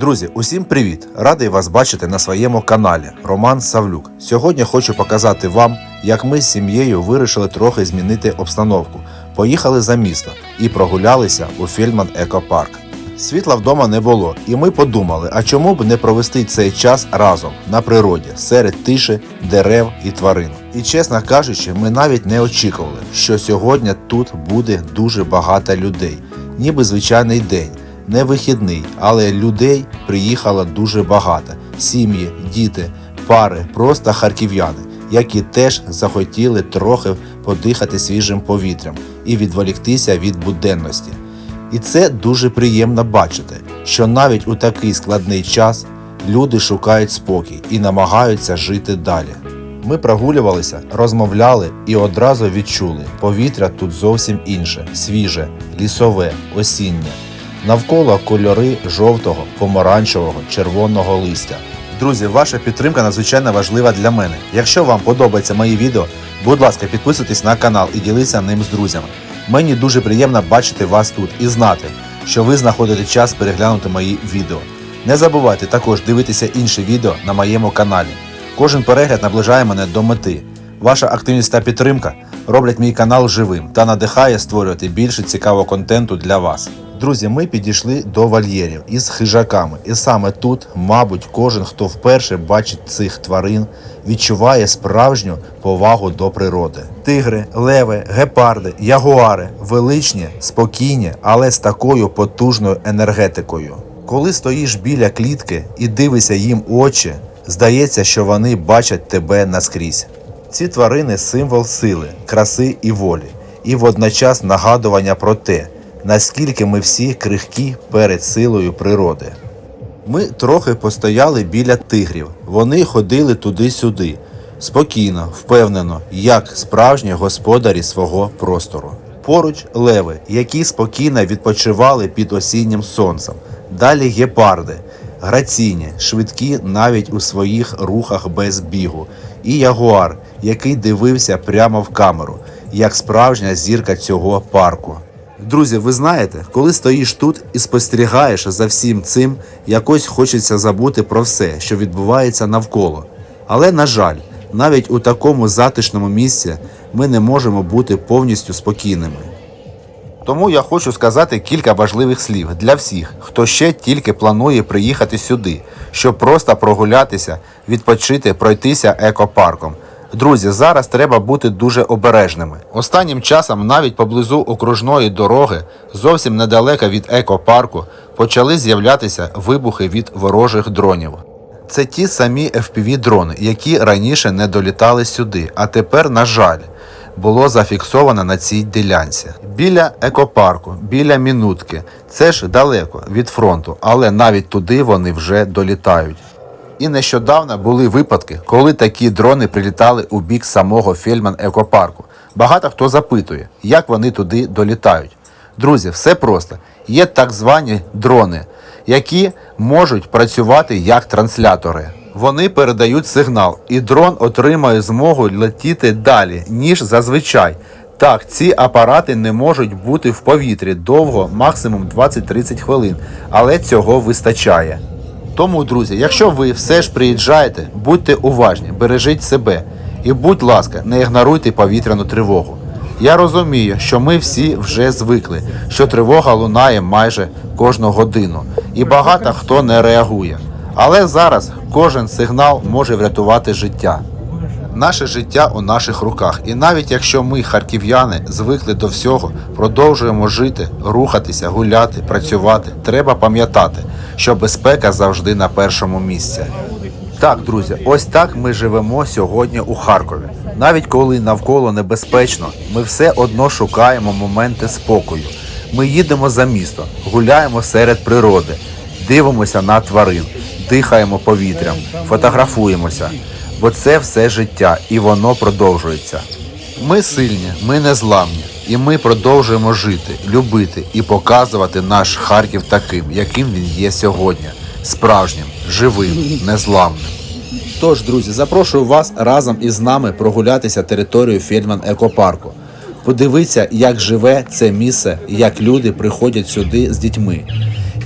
Друзі, усім привіт! Радий вас бачити на своєму каналі Роман Савлюк. Сьогодні хочу показати вам, як ми з сім'єю вирішили трохи змінити обстановку. Поїхали за місто і прогулялися у Фільман Екопарк. Світла вдома не було, і ми подумали, а чому б не провести цей час разом на природі серед тиші, дерев і тварин. І чесно кажучи, ми навіть не очікували, що сьогодні тут буде дуже багато людей, ніби звичайний день не вихідний, але людей приїхало дуже багато: сім'ї, діти, пари, просто харків'яни, які теж захотіли трохи подихати свіжим повітрям і відволіктися від буденності. І це дуже приємно бачити, що навіть у такий складний час люди шукають спокій і намагаються жити далі. Ми прогулювалися, розмовляли і одразу відчули, повітря тут зовсім інше, свіже, лісове, осіннє. Навколо кольори жовтого, помаранчевого, червоного листя. Друзі, ваша підтримка надзвичайно важлива для мене. Якщо вам подобаються мої відео, будь ласка, підписуйтесь на канал і діліться ним з друзями. Мені дуже приємно бачити вас тут і знати, що ви знаходите час переглянути мої відео. Не забувайте також дивитися інші відео на моєму каналі. Кожен перегляд наближає мене до мети. Ваша активність та підтримка роблять мій канал живим та надихає створювати більше цікавого контенту для вас. Друзі, ми підійшли до вольєрів із хижаками, і саме тут, мабуть, кожен, хто вперше бачить цих тварин, відчуває справжню повагу до природи. Тигри, леви, гепарди, ягуари величні, спокійні, але з такою потужною енергетикою. Коли стоїш біля клітки і дивишся їм очі, здається, що вони бачать тебе наскрізь. Ці тварини символ сили, краси і волі, і водночас нагадування про те, наскільки ми всі крихкі перед силою природи. Ми трохи постояли біля тигрів. Вони ходили туди-сюди, спокійно, впевнено, як справжні господарі свого простору. Поруч леви, які спокійно відпочивали під осіннім сонцем. Далі гепарди, граційні, швидкі навіть у своїх рухах без бігу, і ягуар, який дивився прямо в камеру, як справжня зірка цього парку. Друзі, ви знаєте, коли стоїш тут і спостерігаєш за всім цим, якось хочеться забути про все, що відбувається навколо. Але, на жаль, навіть у такому затишному місці ми не можемо бути повністю спокійними. Тому я хочу сказати кілька важливих слів для всіх, хто ще тільки планує приїхати сюди, щоб просто прогулятися, відпочити, пройтися екопарком. Друзі, зараз треба бути дуже обережними. Останнім часом навіть поблизу окружної дороги, зовсім недалеко від екопарку, почали з'являтися вибухи від ворожих дронів. Це ті самі FPV-дрони, які раніше не долітали сюди, а тепер, на жаль, було зафіксовано на цій ділянці. Біля екопарку, біля мінутки. Це ж далеко від фронту, але навіть туди вони вже долітають. І нещодавно були випадки, коли такі дрони прилітали у бік самого Фельман екопарку. Багато хто запитує, як вони туди долітають. Друзі, все просто. Є так звані дрони, які можуть працювати як транслятори. Вони передають сигнал, і дрон отримає змогу летіти далі, ніж зазвичай. Так, ці апарати не можуть бути в повітрі довго, максимум 20-30 хвилин, але цього вистачає. Тому, друзі, якщо ви все ж приїжджаєте, будьте уважні, бережіть себе і, будь ласка, не ігноруйте повітряну тривогу. Я розумію, що ми всі вже звикли, що тривога лунає майже кожну годину, і багато хто не реагує. Але зараз кожен сигнал може врятувати життя. Наше життя у наших руках, і навіть якщо ми, харків'яни, звикли до всього, продовжуємо жити, рухатися, гуляти, працювати, треба пам'ятати, що безпека завжди на першому місці. Так, друзі, ось так ми живемо сьогодні у Харкові. Навіть коли навколо небезпечно, ми все одно шукаємо моменти спокою. Ми їдемо за місто, гуляємо серед природи, дивимося на тварин, дихаємо повітрям, фотографуємося, бо це все життя і воно продовжується. Ми сильні, ми незламні, і ми продовжуємо жити, любити і показувати наш Харків таким, яким він є сьогодні, справжнім, живим, незламним. Тож, друзі, запрошую вас разом із нами прогулятися територією Фельдман Екопарку. Подивіться, як живе це місце, як люди приходять сюди з дітьми.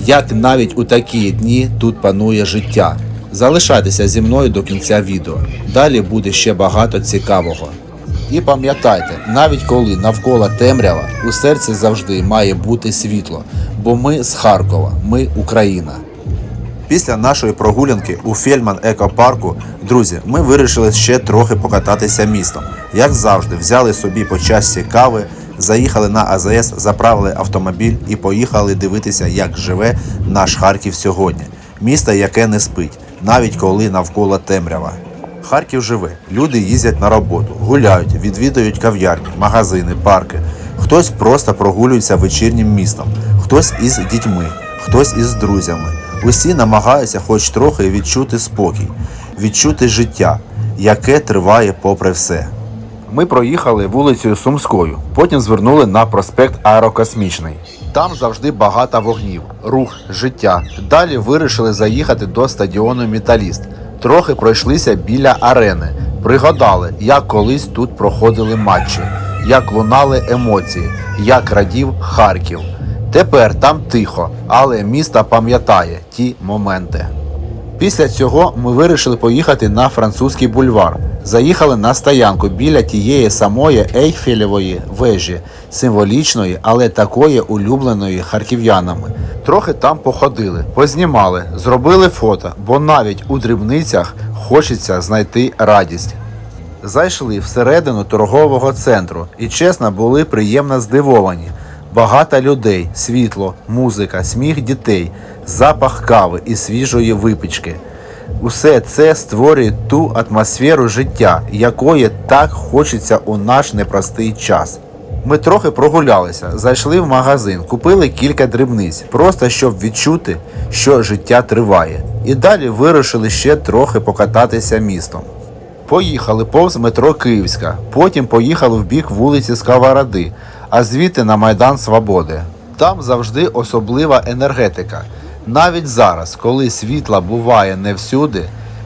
як навіть у такі дні тут панує життя. Залишайтеся зі мною до кінця відео. Далі буде ще багато цікавого. І пам'ятайте, навіть коли навколо темрява, у серці завжди має бути світло, бо ми з Харкова, ми Україна. Після нашої прогулянки у Фельман екопарку, друзі, ми вирішили ще трохи покататися містом. Як завжди, взяли собі по чашці кави, заїхали на АЗС, заправили автомобіль і поїхали дивитися, як живе наш Харків сьогодні. Місто, яке не спить, навіть коли навколо темрява. Харків живе. Люди їздять на роботу, гуляють, відвідують кав'ярні, магазини, парки. Хтось просто прогулюється вечірнім містом, хтось із дітьми, хтось із друзями. Усі намагаються хоч трохи відчути спокій, відчути життя, яке триває попри все. Ми проїхали вулицею Сумською, потім звернули на проспект Аерокосмічний. Там завжди багато вогнів, рух, життя. Далі вирішили заїхати до стадіону Металіст. Трохи пройшлися біля арени, пригадали, як колись тут проходили матчі, як лунали емоції, як радів Харків. Тепер там тихо, але місто пам'ятає ті моменти. Після цього ми вирішили поїхати на французький бульвар. Заїхали на стоянку біля тієї самої Ейфелевої вежі, символічної, але такої улюбленої харків'янами. Трохи там походили, познімали, зробили фото, бо навіть у дрібницях хочеться знайти радість. Зайшли всередину торгового центру і чесно були приємно здивовані. Багато людей, світло, музика, сміх дітей, запах кави і свіжої випічки. Усе це створює ту атмосферу життя, якої так хочеться у наш непростий час. Ми трохи прогулялися, зайшли в магазин, купили кілька дрібниць, просто щоб відчути, що життя триває. І далі вирішили ще трохи покататися містом. Поїхали повз метро Київська, потім поїхали в бік вулиці Сковороди, а звідти на Майдан Свободи. Там завжди особлива енергетика. Навіть зараз, коли світла буває не всюди,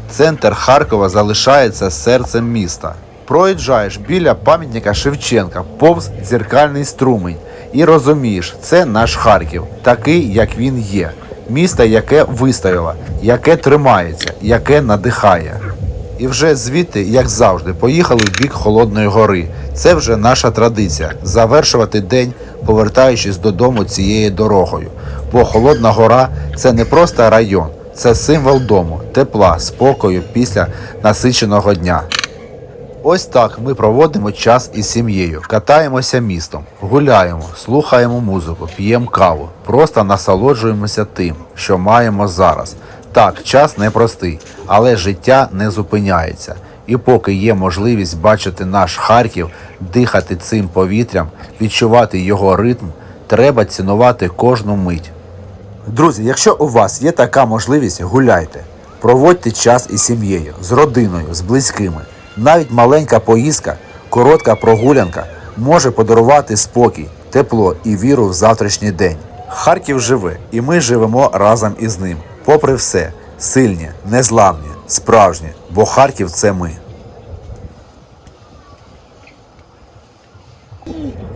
центр Харкова залишається серцем міста. Проїжджаєш біля пам'ятника Шевченка, повз дзеркальний струмень, і розумієш, це наш Харків, такий, як він є. Місто, яке вистояло, яке тримається, яке надихає. І вже звідти, як завжди, поїхали в бік Холодної гори. Це вже наша традиція завершувати день, повертаючись додому цією дорогою. Бо Холодна гора це не просто район, це символ дому, тепла, спокою після насиченого дня. Ось так ми проводимо час із сім'єю, катаємося містом, гуляємо, слухаємо музику, п'ємо каву, просто насолоджуємося тим, що маємо зараз. Так, час непростий, але життя не зупиняється. І поки є можливість бачити наш Харків, дихати цим повітрям, відчувати його ритм, треба цінувати кожну мить. Друзі, якщо у вас є така можливість, гуляйте. Проводьте час із сім'єю, з родиною, з близькими. Навіть маленька поїздка, коротка прогулянка може подарувати спокій, тепло і віру в завтрашній день. Харків живе, і ми живемо разом із ним. Попри все, сильні, незламні, справжні, бо Харків це ми.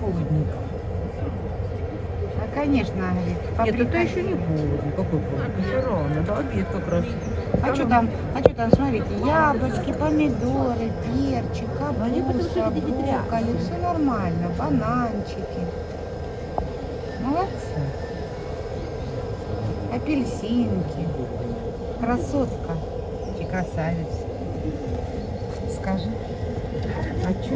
Полудник. А, конечно, говорит. Нет, это паприка. еще не полудник. Какой полудник? Все равно, да, обед как раз. А что там? А что там? Смотрите, яблочки, помидоры, перчик, Они потому что капуста, это ветряк. брокколи, все нормально, бананчики. Молодцы. Апельсинки. Красотка. Красавец. Скажи. А что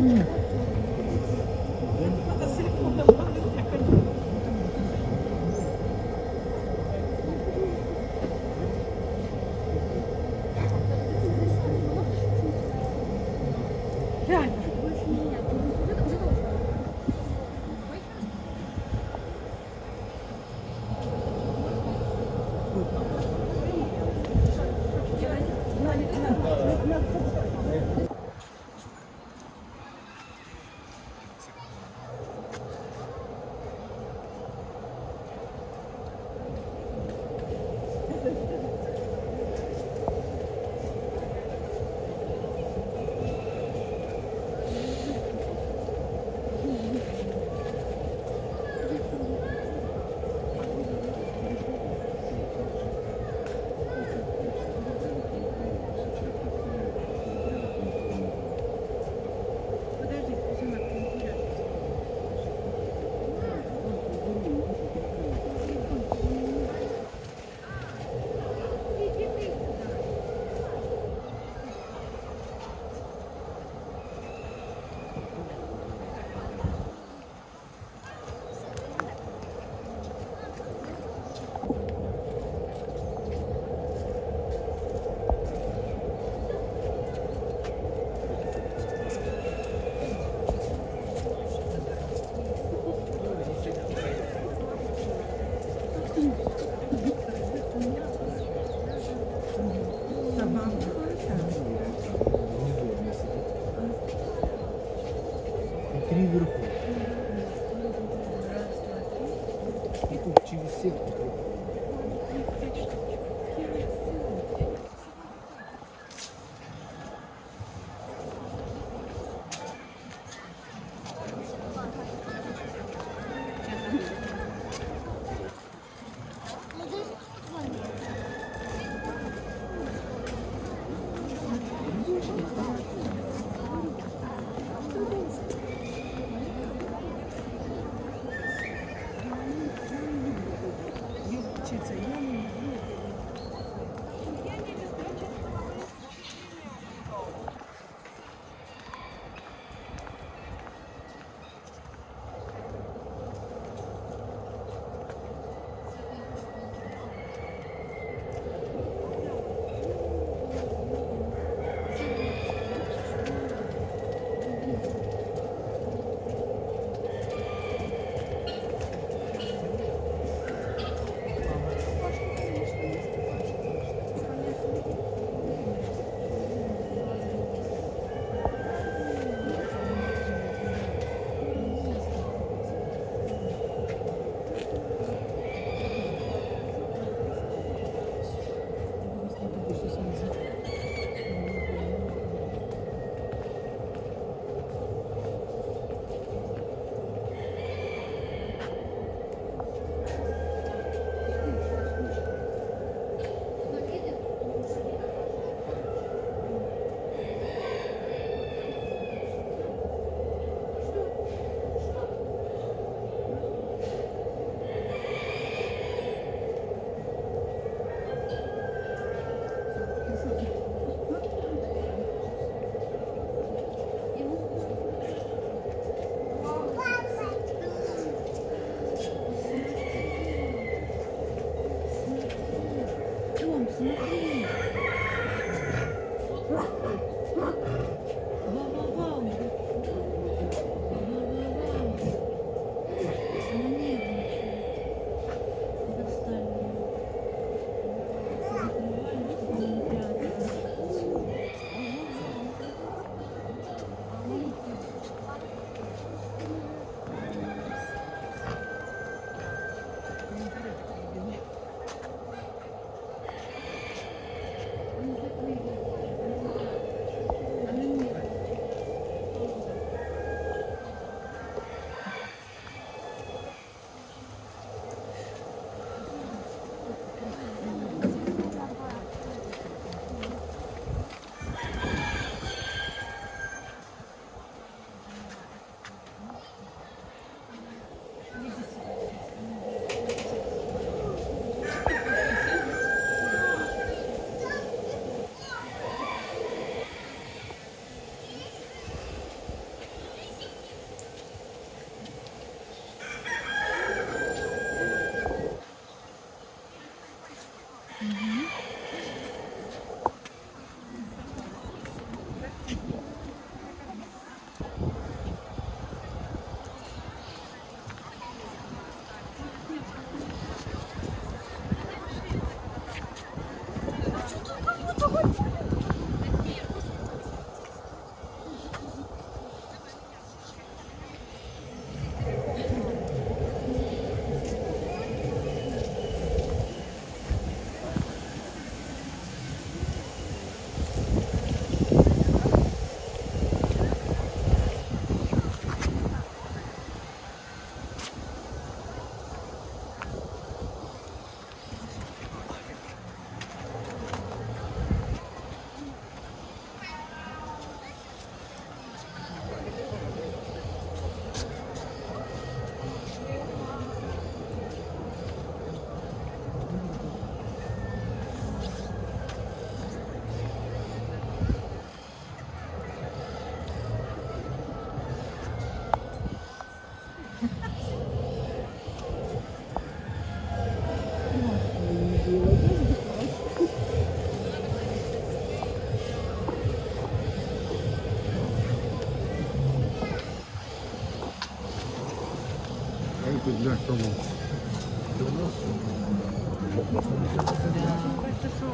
Это для кого?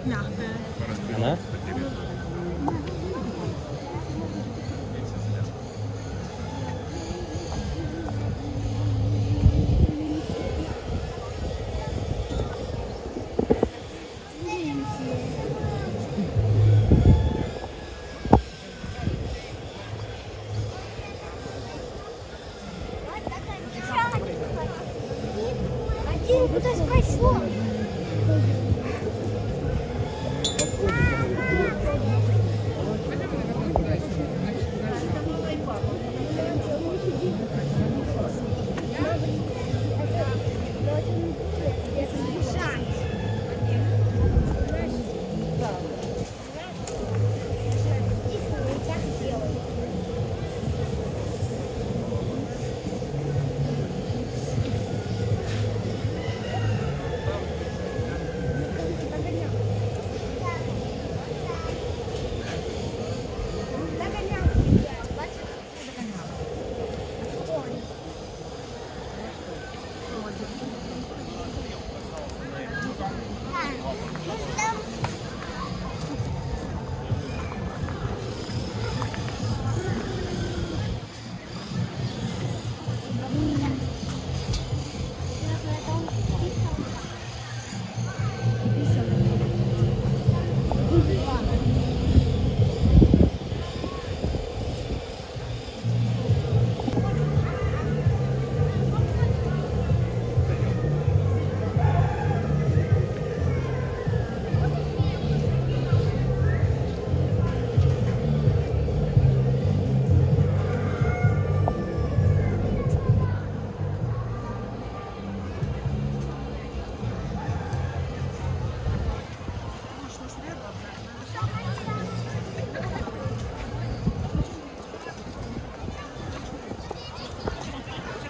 Мягкая. Она?